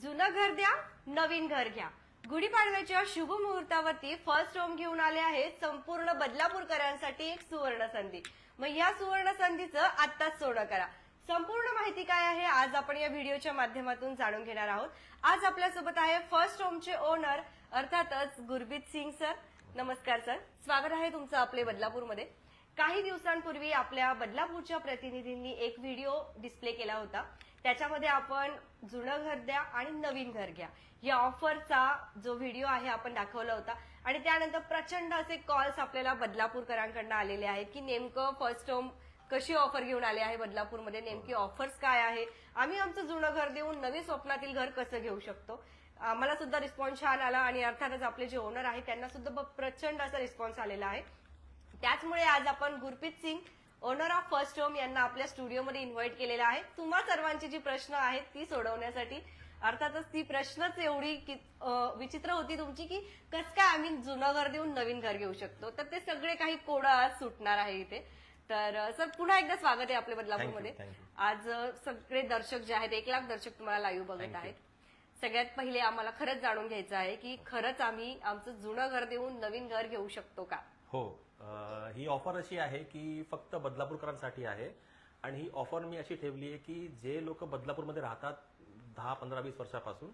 जुनं घर द्या नवीन घर घ्या. गुढीपाडव्याच्या शुभ मुहूर्तावरती फर्स्ट होम घेऊन आले आहेत संपूर्ण बदलापूरकरांसाठी एक सुवर्ण संधी. मग या सुवर्ण संधीचं आत्ताच सोनं करा. संपूर्ण माहिती काय आहे आज आपण या व्हिडिओच्या माध्यमातून जाणून घेणार आहोत. आज आपल्यासोबत आहे फर्स्ट होमचे ओनर अर्थातच गुरबीत सिंग सर. नमस्कार सर. स्वागत आहे तुमचं आपले बदलापूरमध्ये. काही दिवसांपूर्वी आपल्या बदलापूरच्या प्रतिनिधींनी एक व्हिडिओ डिस्प्ले केला होता. त्याच्यामध्ये आपण जुनं घर द्या आणि नवीन घर घ्या. या ऑफरचा जो व्हिडिओ आहे आपण दाखवला होता. आणि त्यानंतर प्रचंड असे कॉल्स आपल्याला बदलापूरकरांकडनं आलेले आहेत की नेमकं फर्स्ट होम कशी ऑफर घेऊन आले आहे बदलापूरमध्ये? नेमकी ऑफर्स काय आहे? आम्ही आमचं जुनं घर देऊन नवीन स्वप्नातील घर कसं घेऊ शकतो? आम्हाला सुद्धा रिस्पॉन्स छान आला आणि अर्थातच आपले जे ओनर आहेत त्यांना सुद्धा ब- प्रचंड असा रिस्पॉन्स आलेला आहे. त्याचमुळे आज आपण Gurpreet Singh owner of first home यांना आपल्या स्टुडिओमध्ये इन्व्हाइट केलेलं आहे. तुम्हा सर्वांची जी प्रश्न आहेत ती सोडवण्यासाठी. अर्थातच ती प्रश्नच एवढी विचित्र होती तुमची की कस काय आम्ही जुनं घर देऊन नवीन घर घेऊ शकतो? तर ते सगळे काही कोडं आज सुटणार आहे इथे. तर सर पुन्हा एकदा स्वागत आहे आपल्या बदलापूरमध्ये. आज सगळे दर्शक जे आहेत एक लाख दर्शक तुम्हाला लाईव्ह बघत. आहेत. सगळ्यात पहिले आम्हाला खरंच जाणून घ्यायचं आहे की खरंच आम्ही आमचं जुनं घर देऊन नवीन घर घेऊ शकतो का? हो अं, ही ऑफर अशी आहे की फक्त बदलापूरकरांसाठी आहे आणि ही ऑफर मी अशी ठेवली आहे की जे लोक बदलापूरमध्ये राहतात दहा पंधरा वीस वर्षापासून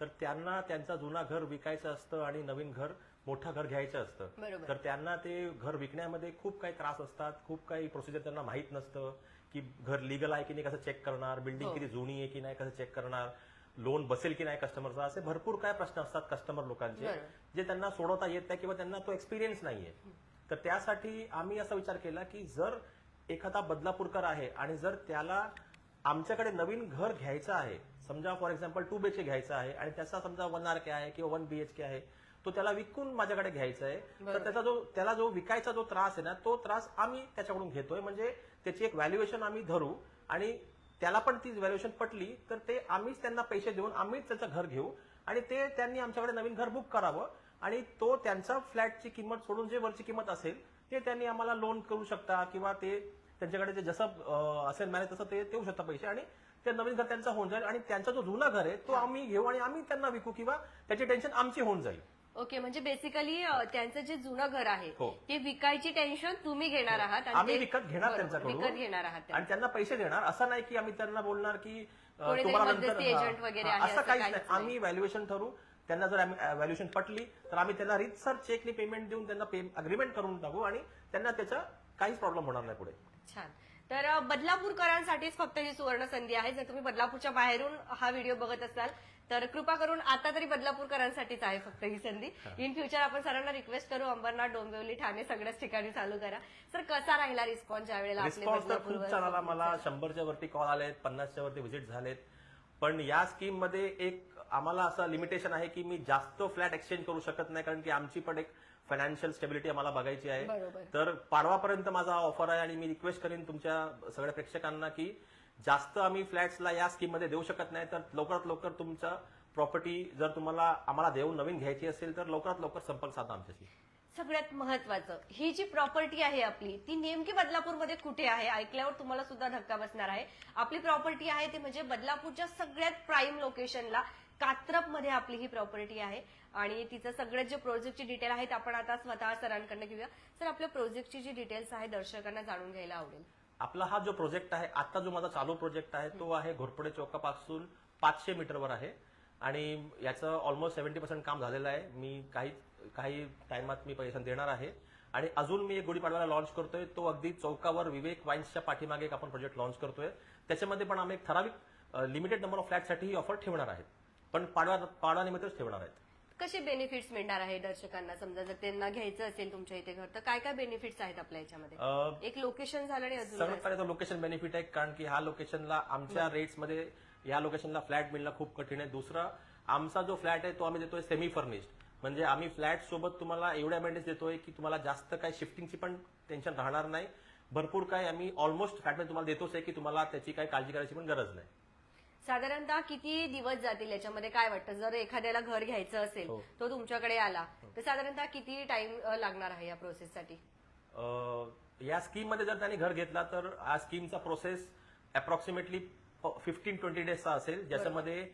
तर त्यांना त्यांचा जुना घर विकायचं असतं आणि नवीन घर मोठं घर घ्यायचं असतं बरोबर. तर त्यांना ते घर विकण्यामध्ये खूप काही त्रास असतात खूप काही प्रोसिजर त्यांना माहीत नसतं की घर लिगल आहे की नाही कसं चेक करणार बिल्डिंग हो. किती जुनी आहे की नाही कसं चेक करणार लोन बसेल की नाही कस्टमरचा असे भरपूर काय प्रश्न असतात कस्टमर लोकांचे. जे त्यांना सोडवता येत नाही किंवा त्यांना तो एक्सपिरियन्स नाहीये तर त्यासाठी आम्ही असा विचार केला की जर एखादा बदलापूरकर आहे आणि जर त्याला आमच्याकडे नवीन घर घ्यायचं आहे समजा फॉर एक्झाम्पल टू बीएचके घ्यायचं आहे आणि त्याचा समजा वन आर के आहे किंवा वन बीएचके आहे तो त्याला विकून माझ्याकडे घ्यायचा आहे तर. त्याचा जो त्याला जो विकायचा जो त्रास आहे ना तो त्रास आम्ही त्याच्याकडून घेतोय म्हणजे त्याची एक व्हॅल्युएशन आम्ही धरू आणि त्याला पण ती व्हॅल्युएशन पटली तर ते आम्हीच त्यांना पैसे देऊन आम्हीच त्याचं घर घेऊ. आणि ते त्यांनी आमच्याकडे नवीन घर बुक करावं. आणि तो त्यांचा फ्लॅटची किंमत सोडून जे वरची किंमत असेल ते त्यांनी आम्हाला लोन करू शकता किंवा ते त्यांच्याकडे जे जसं असेल मॅनेज तसं ते देऊ शकता पैसे. आणि ते नवीन घर त्यांचा होऊन जाईल. आणि त्यांचा जो जुना घर आहे तो आम्ही घेऊ आणि आम्ही त्यांना विकू किंवा त्याची टेन्शन आमची होऊन जाईल. ओके म्हणजे बेसिकली त्यांचं जे जुनं घर आहे हो. ते विकायची टेन्शन तुम्ही घेणार आहात आणि आम्ही ते- विकत घेणार बरोबर, त्यांच्याकडून विकत घेणार आहात आणि त्यांना पैसे देणार. असं नाही की आम्ही त्यांना बोलणार की अं, कोणीतरी तुम्हाला नंतर मध्यस्थी हा, agent वगैरे हा, आहे, असं असं काहीच काहीच नाही. आम्ही व्हॅल्युएशन ठरू त्यांना जर व्हॅल्युएशन पटली तर आम्ही त्यांना रितसर चेकनी पेमेंट देऊन त्यांना अग्रीमेंट करून टाकू आणि त्यांना त्याचा काहीच प्रॉब्लेम होणार नाही पुढे. छान. तर अ, बदलापूरकरांसाठीच फक्त ही सुवर्ण संधी आहे. जर तुम्ही बदलापूरच्या बाहेरून हा व्हिडिओ बघत असाल तर कृपा करून आता तरी बदलापूरकरांसाठीच आहे फक्त ही संधी. इन फ्युचर आपण सरांना रिक्वेस्ट करू अंबरनाथ डोंबिवली ठाणे सगळ्याच ठिकाणी चालू करा. सर कसा राहिला रिस्पॉन्स ज्या वेळेला आपले रिस्पॉन्स तर खूप बदलापूरवर- छान आला मला. शंभरच्या वरती कॉल आलेत पन्नासच्या वरती व्हिजिट झालेत. पण या स्कीममध्ये एक आम्हाला असं लिमिटेशन आहे की मी जास्त फ्लॅट एक्सचेंज करू शकत नाही कारण की आमची पण एक फायनान्शियल स्टेबिलिटी आम्हाला बघायची आहे. तर पाडवापर्यंत माझा ऑफर आहे आणि मी रिक्वेस्ट करेन तुमच्या सगळ्या प्रेक्षकांना की जास्त आम्ही फ्लॅट्सला या स्कीममध्ये देऊ शकत नाही तर लवकरात लवकर तुमचं प्रॉपर्टी जर तुम्हाला आम्हाला देऊन नवीन घ्यायची असेल तर लवकरात लवकर संपर्क साधा आमच्याशी. सगळ्यात महत्वाचं ही जी प्रॉपर्टी आहे आपली ती नेमकी बदलापूरमध्ये कुठे आहे? ऐकल्यावर तुम्हाला सुद्धा धक्का बसणार आहे. आपली प्रॉपर्टी आहे ती म्हणजे बदलापूरच्या सगळ्यात प्राईम लोकेशनला कात्रपमध्ये आपली ही प्रॉपर्टी आहे. आणि तिचं सगळ्यात जे प्रोजेक्टची डिटेल आहेत आपण आता स्वतः सरांकडनं घेऊया. सर आपल्या प्रोजेक्टची जी डिटेल्स आहे दर्शकांना जाणून घ्यायला आवडेल. आपला हा जो प्रोजेक्ट आहे आता जो माझा चालू प्रोजेक्ट आहे तो आहे घोरपडे चौकापासून पाचशे मीटरवर आहे. आणि याचं ऑलमोस्ट सेव्हन्टी पर्सेंट काम झालेलं आहे. मी काही काही टायमात मी पैसे देणार आहे. आणि अजून मी एक गुढीपाडव्याला लॉन्च करतोय. तो अगदी चौकावर विवेक वाईन्सच्या पाठीमागे एक आपण प्रोजेक्ट लॉन्च करतोय. त्याच्यामध्ये पण आम्ही एक ठराविक लिमिटेड नंबर ऑफ फ्लॅटसाठी ही ऑफर ठेवणार आहेत. पण पाडवा पाडवानिमित्तच ठेवणार आहेत. कसे बेनिफिट्स मिळणार आहे दर्शकांना? समजा जर त्यांना घ्यायचं असेल तुमच्या इथे घर तर काय काय बेनिफिट्स आहेत आपल्या याच्यामध्ये? एक लोकेशन झालं आणि अजून सगळ्यात काय? पहिले तो लोकेशन बेनिफिट आहे कारण की ह्या लोकेशनला आमच्या रेट्समध्ये या लोकेशनला फ्लॅट मिळणं खूप कठीण आहे. दुसरा आमचा जो फ्लॅट आहे तो आम्ही देतोय सेमी फर्निश्ड म्हणजे आम्ही फ्लॅट सोबत तुम्हाला एवढ्या मेंटेन्स देतोय की तुम्हाला जास्त काही शिफ्टिंगची पण टेन्शन राहणार नाही. भरपूर काय आम्ही ऑलमोस्ट फ्लॅटमध्ये तुम्हाला देतोच आहे की तुम्हाला त्याची काही काळजी करायची पण गरज नाही. साधारणतः किती दिवस जातील याच्यामध्ये काय वाटतं? जर एखाद्याला घर घ्यायचं असेल हो. तो तुमच्याकडे आला तर साधारणतः किती टाइम लागणार आहे या प्रोसेससाठी अं, या स्कीममध्ये जर त्यांनी घर घेतला तर या स्कीमचा प्रोसेस अप्रॉक्सिमेटली फिफ्टीन ट्वेंटी डेजचा असेल. ज्याच्यामध्ये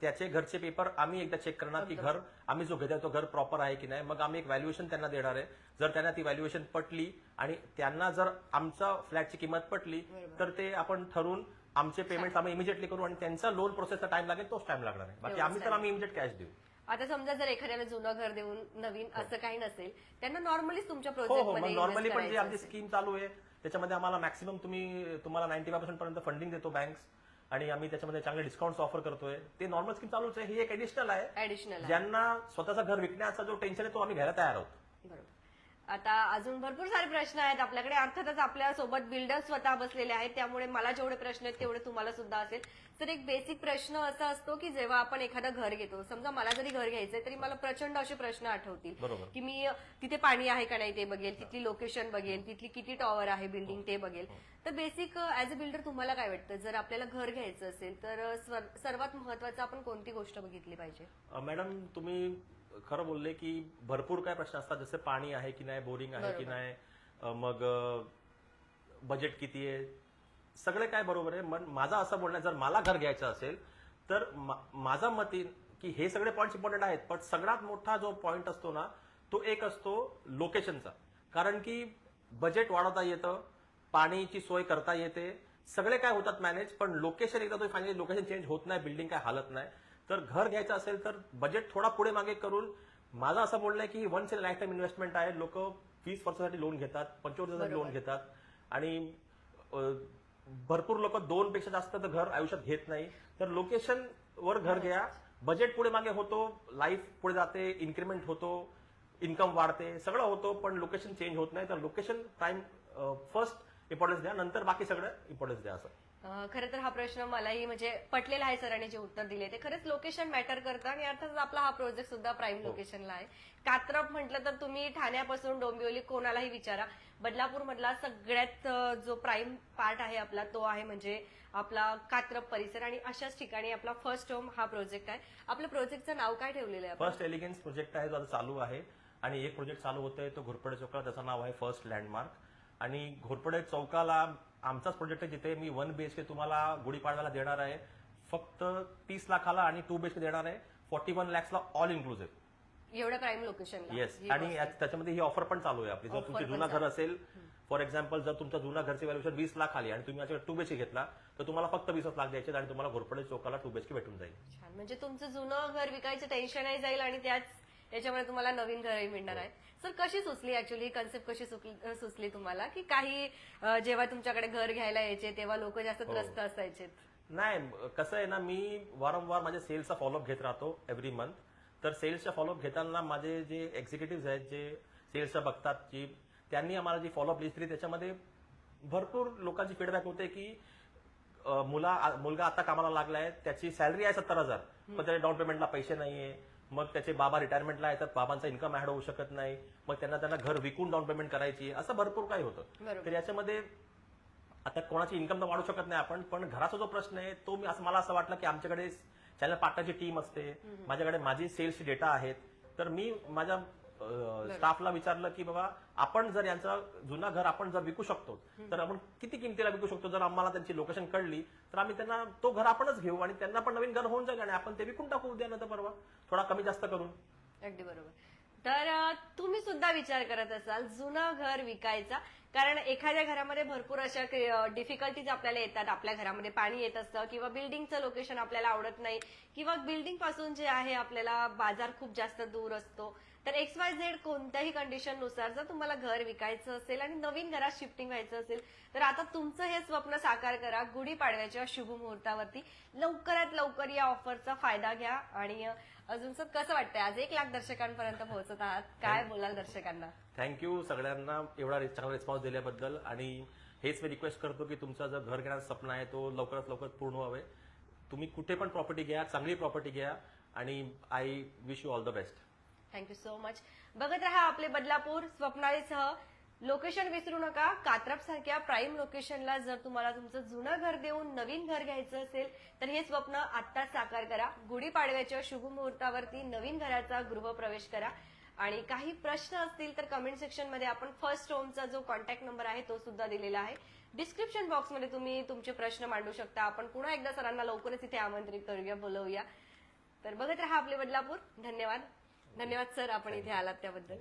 त्याचे घरचे पेपर आम्ही एकदा चेक करणार की घर आम्ही जो घेतोय तो घर प्रॉपर आहे की नाही. मग आम्ही एक व्हॅल्युएशन त्यांना देणार आहे. जर त्यांना ती व्हॅल्युएशन पटली आणि त्यांना जर आमचा फ्लॅटची किंमत पटली तर ते आपण ठरवून आमचे पेमेंट आम्ही इमिजिएटली करू आणि त्यांचा लोन प्रोसेसचा टाइम लागेल तोच टाइम लागणार आहे. बाकी आम्ही तर आम्ही इमिजिएट कॅश देऊ. आता समजा जर एखाद्याला जुनं घर देऊन नवीन असं काही नसेल त्यांना नॉर्मलीच तुमच्या हो हो मग नॉर्मली invest पण जे आमची. स्कीम चालू आहे त्याच्यामध्ये आम्हाला मॅक्सिमम तुम्ही तुम्हाला नाईन्टी फाय पर्सेंट पर्यंत फंडिंग देतो बँक्स आणि आम्ही त्याच्यामध्ये चांगले डिस्काउंट ऑफर करतोय. ते नॉर्मल स्कीम चालूच आहे ही एक एडिशनल आहे. ऍडिशनल ज्यांना स्वतःचं घर विकण्याचा जो टेन्शन आहे तो आम्ही घ्यायला तयार आहोत. बरोबर. आता अजून भरपूर सारे प्रश्न आहेत. आपल्याकडे अर्थातच आपल्यासोबत बिल्डर स्वतः बसलेले आहेत. त्यामुळे मला जेवढे प्रश्न आहेत तेवढे तुम्हाला सुद्धा असेल. तर एक बेसिक प्रश्न असा असतो की जेव्हा आपण एखादं घर घेतो समजा मला जरी घर घ्यायचंय तरी मला प्रचंड असे प्रश्न आठवतील. की मी तिथे पाणी आहे का नाही ते बघेल तिथली लोकेशन बघेल तिथली किती टॉवर आहे बिल्डिंग ते बघेल. तर बेसिक ऍज अ बिल्डर तुम्हाला काय वाटतं? जर आपल्याला घर घ्यायचं असेल तर सर्वात महत्वाचं आपण कोणती गोष्ट बघितली पाहिजे? मॅडम तुम्ही खरं बोलले की भरपूर काय प्रश्न असतात जसे पाणी आहे की नाही बोरिंग आहे की. नाही मग बजेट किती आहे सगळे काय बरोबर आहे पण माझं असं बोलणं जर मला घर घ्यायचं असेल तर माझं मत की हे सगळे पॉईंट इम्पॉर्टंट आहेत पण सगळ्यात मोठा जो पॉईंट असतो ना तो एक असतो लोकेशनचा कारण की बजेट वाढवता येतं पाणीची सोय करता येते सगळे काय होतात मॅनेज पण लोकेशन एकदा तुम्ही फायनली लोकेशन चेंज होत नाही बिल्डिंग काय हालत नाही तर घर घ्यायचं असेल तर बजेट थोडा पुढे मागे करून माझं असं बोलणं आहे की once in life time investment आहे लोक वीस वर्षासाठी लोन घेतात पंचवीस वर्षासाठी लोन घेतात. आणि भरपूर लोक दोन पेक्षा जास्त तर घर आयुष्यात घेत नाही. तर लोकेशन वर घर घ्या. बजेट पुढे मागे होतो लाईफ पुढे जाते इन्क्रीमेंट होतो इन्कम वाढते सगळं होतो पण लोकेशन चेंज होत नाही. तर लोकेशन टाइम फर्स्ट इम्पॉर्टन्स द्या नंतर बाकी सगळं इम्पॉर्टन्स द्या असं. खरं तर हा प्रश्न मलाही म्हणजे पटलेला आहे सरांनी जे उत्तर दिले. ते खरंच लोकेशन मॅटर करतं आणि अर्थातच आपला हा प्रोजेक्ट सुद्धा प्राईम लोकेशनला आहे. कात्रप म्हटलं तर तुम्ही ठाण्यापासून डोंबिवली कोणालाही विचारा. बदलापूर मधला सगळ्यात जो प्राईम पार्ट आहे आपला तो आहे म्हणजे आपला कात्रप परिसर आणि अशाच ठिकाणी आपला फर्स्ट होम हा प्रोजेक्ट आहे. आपल्या प्रोजेक्टचं नाव काय ठेवलेलं आहे? फर्स्ट एलिगन्स प्रोजेक्ट आहे जो आता चालू आहे. आणि एक प्रोजेक्ट चालू होतोय तो घोरपडे चौकाला त्याचं नाव आहे फर्स्ट लँडमार्क आणि घोरपडे चौकाला आमचाच प्रोजेक्ट आहे जिथे मी वन बीएचके तुम्हाला गुढीपाडव्याला देणार आहे. फक्त तीस लाखाला आणि टू बीएचके देणार आहे. फॉर्टी वन लॅक्सला ऑल इन्क्लुझिव्ह एवढ्या प्राईम लोकेशनला येस आणि यात- त्याच्यामध्ये ही ऑफर पण चालू आहे आपली. जर Offer तुमचं पण जुना घर चालू. असेल फॉर एक्झाम्पल जर तुमचा जुना घरचे व्हॅल्युएशन वीस लाख आली आणि तुम्ही टू बीएचके घेतला तर तुम्हाला फक्त वीसच लाख द्यायचे आणि तुम्हाला घोरपडे चौकाला टू बीएचके भेटून जाईल. छान. म्हणजे तुमचं जुनं घर विकायचं टेन्शनही जाईल आणि त्याच याच्यामध्ये तुम्हाला नवीन घरही मिळणार आहे. सर कशी सुचली ऍक्च्युली कन्सेप्ट कशी सुचली तुम्हाला? की काही जेव्हा तुमच्याकडे घर घ्यायला यायचे तेव्हा लोक जास्त हो. त्रस्त असायचे? नाही कसं आहे ना मी वारंवार माझ्या सेल्सचा फॉलोअप घेत राहतो एव्हरी मंथ तर सेल्सचा फॉलोअप घेताना माझे जे एक्झिक्युटिव्ह आहेत जे सेल्सच्या बघतात की त्यांनी आम्हाला जी फॉलोअप लिस्ट दिली त्याच्यामध्ये भरपूर लोकांची फीडबॅक होते की मुला मुलगा आता कामाला लागलाय त्याची सॅलरी आहे सत्तर हजार पण त्याच्या डाऊन पेमेंटला पैसे नाहीये. मग त्याचे बाबा रिटायरमेंटला तर बाबांचा इन्कम ऍड होऊ शकत नाही मग त्यांना त्यांना घर विकून डाऊन पेमेंट करायची असं भरपूर काही होतं. तर याच्यामध्ये आता कोणाची इन्कम तर वाढू शकत नाही आपण पण घराचा जो प्रश्न आहे तो मी असं मला असं वाटलं की आमच्याकडे चॅनल पार्टनरची टीम असते. माझ्याकडे माझी सेल्सची डेटा आहेत. तर मी माझ्या स्टाफला विचारलं की बाबा आपण जर यांचं जुना घर आपण जर विकू शकतो तर आपण किती किमतीला विकू शकतो? जर आम्हाला त्यांची लोकेशन कळली तर आम्ही त्यांना तो घर आपणच घेऊ आणि त्यांना पण नवीन घर होऊन जाईल आणि आपण ते विकून टाकू उद्या नंतर परवा. थोडा कमी जास्त करून. अगदी बरोबर. तर तुम्ही सुद्धा विचार करत असाल जुनं घर विकायचा कारण एखाद्या घरामध्ये भरपूर अशा डिफिकल्टीज आपल्याला येतात. आपल्या घरामध्ये पाणी येत असतं किंवा बिल्डिंगचं लोकेशन आपल्याला आवडत नाही किंवा बिल्डिंगपासून जे आहे आपल्याला बाजार खूप जास्त दूर असतो. तर एक्स वाय झेड कोणत्याही कंडिशननुसार जर तुम्हाला घर विकायचं असेल आणि नवीन घरात शिफ्टिंग व्हायचं असेल तर आता तुमचं हे स्वप्न साकार करा गुढीपाडव्याच्या शुभ मुहूर्तावरती. लवकरात लवकर या ऑफरचा फायदा घ्या आणि अजून सर कसं वाटतंय? आज एक लाख दर्शकांपर्यंत पोहोचत आहात. काय बोलाल दर्शकांना? थँक्यू सगळ्यांना एवढा चांगला रिस्पॉन्स दिल्याबद्दल. आणि हेच मी रिक्वेस्ट करतो की तुमचा जर घर घेण्याचा सपना आहे तो लवकरात लवकर पूर्ण व्हावे. तुम्ही कुठे पण प्रॉपर्टी घ्या चांगली प्रॉपर्टी घ्या. आणि I wish you all the best thank you so much बघत राहा आपले बदलापूर स्वप्नालीसह लोकेशन विसरू नका. कात्रप सारख्या प्राईम लोकेशनला जर तुम्हाला तुमचं जुनं घर देऊन नवीन घर घ्यायचं असेल तर हे स्वप्न आत्ताच साकार करा. गुढीपाडव्याच्या शुभमुहूर्तावरती नवीन घराचा गृहप्रवेश करा. आणि काही प्रश्न असतील तर कमेंट सेक्शनमध्ये आपण फर्स्ट होमचा जो कॉन्टॅक्ट नंबर आहे तो सुद्धा दिलेला आहे. डिस्क्रिप्शन बॉक्समध्ये तुम्ही तुमचे प्रश्न मांडू शकता. आपण पुन्हा एकदा सरांना लवकरच इथे आमंत्रित करूया बोलवूया. तर बघत राहा आपले बदलापूर. धन्यवाद. धन्यवाद सर आपण इथे आलात त्याबद्दल.